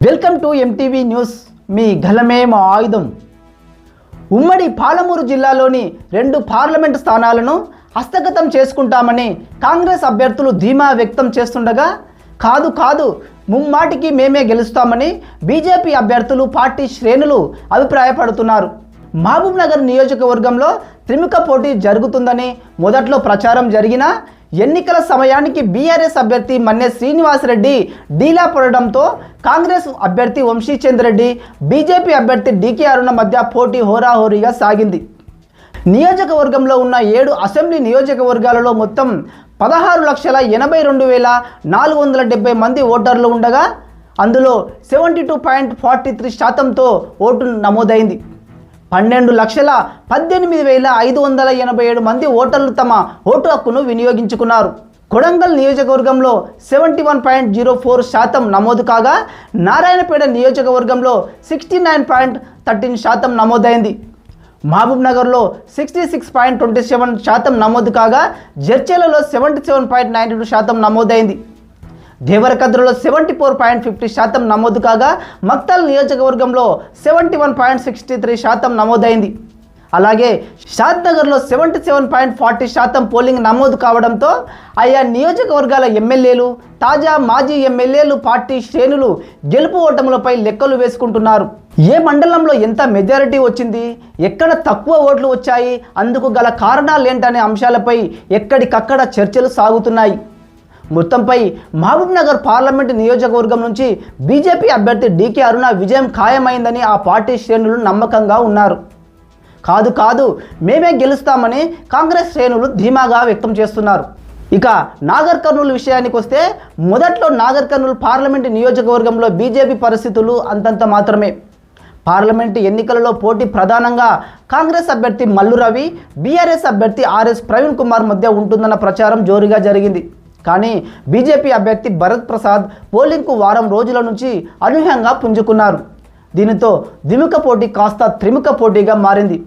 Welcome to MTV news మీ గలమే మా ఆయుధం. ఉమ్మడి పాలమూరు జిల్లాలోని రెండు పార్లమెంట్ స్థానాలను హస్తగతం చేసుకుంటామని కాంగ్రెస్ అభ్యర్థులు ధీమా వ్యక్తం చేస్తుండగా కాదు కాదు ముమ్మాటికి మేమే గెలుస్తామని బీజేపీ అభ్యర్థులు పార్టీ శ్రేణులు అభిప్రాయపడుతున్నారు. మహబూబ్ నగర్ నియోజకవర్గంలో త్రిముఖ పోటీ జరుగుతుందని మొదట్లో ప్రచారం జరిగినా ఎన్నికల సమయానికి బీఆర్ఎస్ అభ్యర్థి మన్నె శ్రీనివాసరెడ్డి డీలా పడడంతో కాంగ్రెస్ అభ్యర్థి వంశీచంద్ రెడ్డి బీజేపీ అభ్యర్థి డీకే అరుణ మధ్య పోటీ హోరాహోరీగా సాగింది. నియోజకవర్గంలో ఉన్న ఏడు అసెంబ్లీ నియోజకవర్గాలలో మొత్తం పదహారు లక్షల ఎనభై రెండు వేల నాలుగు వందల డెబ్బై మంది ఓటర్లు ఉండగా అందులో seventy two point forty three శాతంతో ఓటు నమోదైంది. పన్నెండు లక్షల పద్దెనిమిది వేల ఐదు వందల ఎనభై ఏడు మంది ఓటర్లు తమ ఓటు హక్కును వినియోగించుకున్నారు. కొడంగల్ నియోజకవర్గంలో seventy one point zero four శాతం నమోదు కాగా నారాయణపేట నియోజకవర్గంలో సిక్స్టీ నైన్ పాయింట్ థర్టీన్ శాతం నమోదైంది. మహబూబ్ నగర్లో sixty six point twenty seven శాతం నమోదు కాగా జర్చేలలో seventy seven point ninety two శాతం నమోదైంది. దేవరకద్రలో సెవెంటీ ఫోర్ పాయింట్ ఫిఫ్టీ శాతం నమోదు కాగా మక్తల్ నియోజకవర్గంలో seventy one point sixty three శాతం నమోదైంది. అలాగే షాద్ నగర్లో సెవెంటీ సెవెన్ పాయింట్ ఫార్టీ శాతం పోలింగ్ నమోదు కావడంతో ఆయా నియోజకవర్గాల ఎమ్మెల్యేలు తాజా మాజీ ఎమ్మెల్యేలు పార్టీ శ్రేణులు గెలుపు ఓటములపై లెక్కలు వేసుకుంటున్నారు. ఏ మండలంలో ఎంత మెజారిటీ వచ్చింది ఎక్కడ తక్కువ ఓట్లు వచ్చాయి అందుకు గల కారణాలేంటనే అంశాలపై ఎక్కడికక్కడ చర్చలు సాగుతున్నాయి. మొత్తంపై మహబూబ్ నగర్ పార్లమెంటు నియోజకవర్గం నుంచి బీజేపీ అభ్యర్థి డీకే అరుణ విజయం ఖాయమైందని ఆ పార్టీ శ్రేణులు నమ్మకంగా ఉన్నారు. కాదు కాదు మేమే గెలుస్తామని కాంగ్రెస్ శ్రేణులు ధీమాగా వ్యక్తం చేస్తున్నారు. ఇక నాగర్ కర్నూలు విషయానికి వస్తే మొదట్లో నాగర్ కర్నూలు పార్లమెంటు నియోజకవర్గంలో బీజేపీ పరిస్థితులు అంతంత మాత్రమే. పార్లమెంటు ఎన్నికలలో పోటీ ప్రధానంగా కాంగ్రెస్ అభ్యర్థి మల్లు రవి బీఆర్ఎస్ అభ్యర్థి ఆర్ఎస్ ప్రవీణ్ కుమార్ మధ్య ఉంటుందన్న ప్రచారం జోరుగా జరిగింది. కానీ బీజేపీ అభ్యర్థి భరత్ ప్రసాద్ పోలింగ్కు వారం రోజుల నుంచి అనూహ్యంగా పుంజుకున్నారు. దీనితో ద్విముఖ పోటీ కాస్త త్రిముఖ పోటీగా మారింది.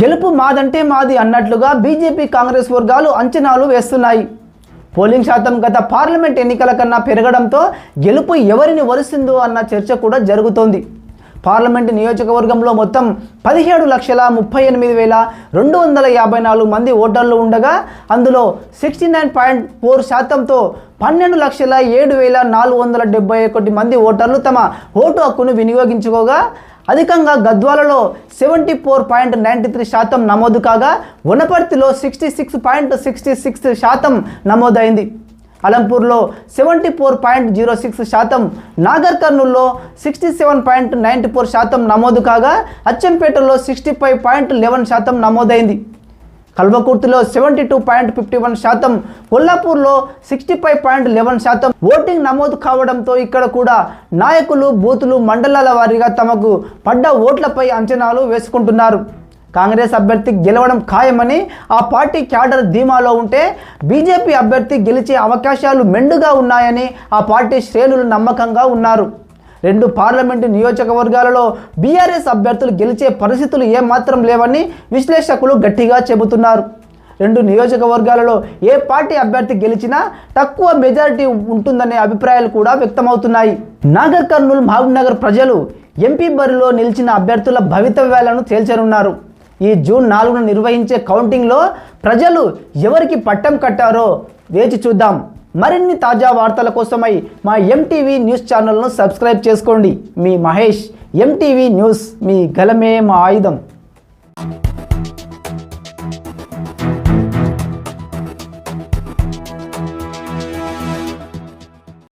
గెలుపు మాదంటే మాది అన్నట్లుగా బీజేపీ కాంగ్రెస్ వర్గాలు అంచనాలు వేస్తున్నాయి. పోలింగ్ శాతం గత పార్లమెంట్ ఎన్నికల కన్నా పెరగడంతో గెలుపు ఎవరిని వరుస్తుందో అన్న చర్చ కూడా జరుగుతోంది. పార్లమెంటు నియోజకవర్గంలో మొత్తం పదిహేడు లక్షల ముప్పై ఎనిమిది వేల రెండు వందల యాభై నాలుగు మంది ఓటర్లు ఉండగా అందులో సిక్స్టీ నైన్ పాయింట్ ఫోర్ శాతంతో పన్నెండు లక్షల ఏడు వేల నాలుగు వందల డెబ్బై ఒకటి మంది ఓటర్లు తమ ఓటు హక్కును వినియోగించుకోగా అధికంగా గద్వాలలో seventy four point ninety three శాతం నమోదు కాగా వనపర్తిలో sixty six point sixty six శాతం నమోదైంది. అలంపూర్లో seventy four point zero six శాతం నాగర్ కర్నూల్లో sixty seven point ninety four శాతం నమోదు కాగా అచ్చంపేటలో సిక్స్టీ ఫైవ్ పాయింట్ లెవెన్ శాతం నమోదైంది. కల్వకుర్తిలో seventy two point fifty one శాతం కొల్లాపూర్లో సిక్స్టీ ఫైవ్ పాయింట్ లెవెన్ శాతం. ఓటింగ్ నమోదు కావడంతో ఇక్కడ కూడా నాయకులు బూతులు మండలాల వారీగా తమకు పడ్డ ఓట్లపై అంచనాలు వేసుకుంటున్నారు. కాంగ్రెస్ అభ్యర్థి గెలవడం ఖాయమని ఆ పార్టీ క్యాడర్ ధీమాలో ఉంటే బీజేపీ అభ్యర్థి గెలిచే అవకాశాలు మెండుగా ఉన్నాయని ఆ పార్టీ శ్రేణులు నమ్మకంగా ఉన్నారు. రెండు పార్లమెంటు నియోజకవర్గాలలో బీఆర్ఎస్ అభ్యర్థులు గెలిచే పరిస్థితులు ఏమాత్రం లేవని విశ్లేషకులు గట్టిగా చెబుతున్నారు. రెండు నియోజకవర్గాలలో ఏ పార్టీ అభ్యర్థి గెలిచినా తక్కువ మెజారిటీ ఉంటుందనే అభిప్రాయాలు కూడా వ్యక్తమవుతున్నాయి. నాగర్ కర్నూలు మహబూబ్ నగర్ ప్రజలు ఎంపీ బరిలో నిలిచిన అభ్యర్థుల భవితవ్యాలను తేల్చనున్నారు. ఈ జూన్ నాలుగున నిర్వహించే కౌంటింగ్లో ప్రజలు ఎవరికి పట్టం కట్టారో వేచి చూద్దాం. మరిన్ని తాజా వార్తల కోసమై మా ఎంటీవీ న్యూస్ ఛానల్ను సబ్స్క్రైబ్ చేసుకోండి. మీ మహేష్ ఎంటీవీ న్యూస్ మీ గలమే మా ఆయుధం.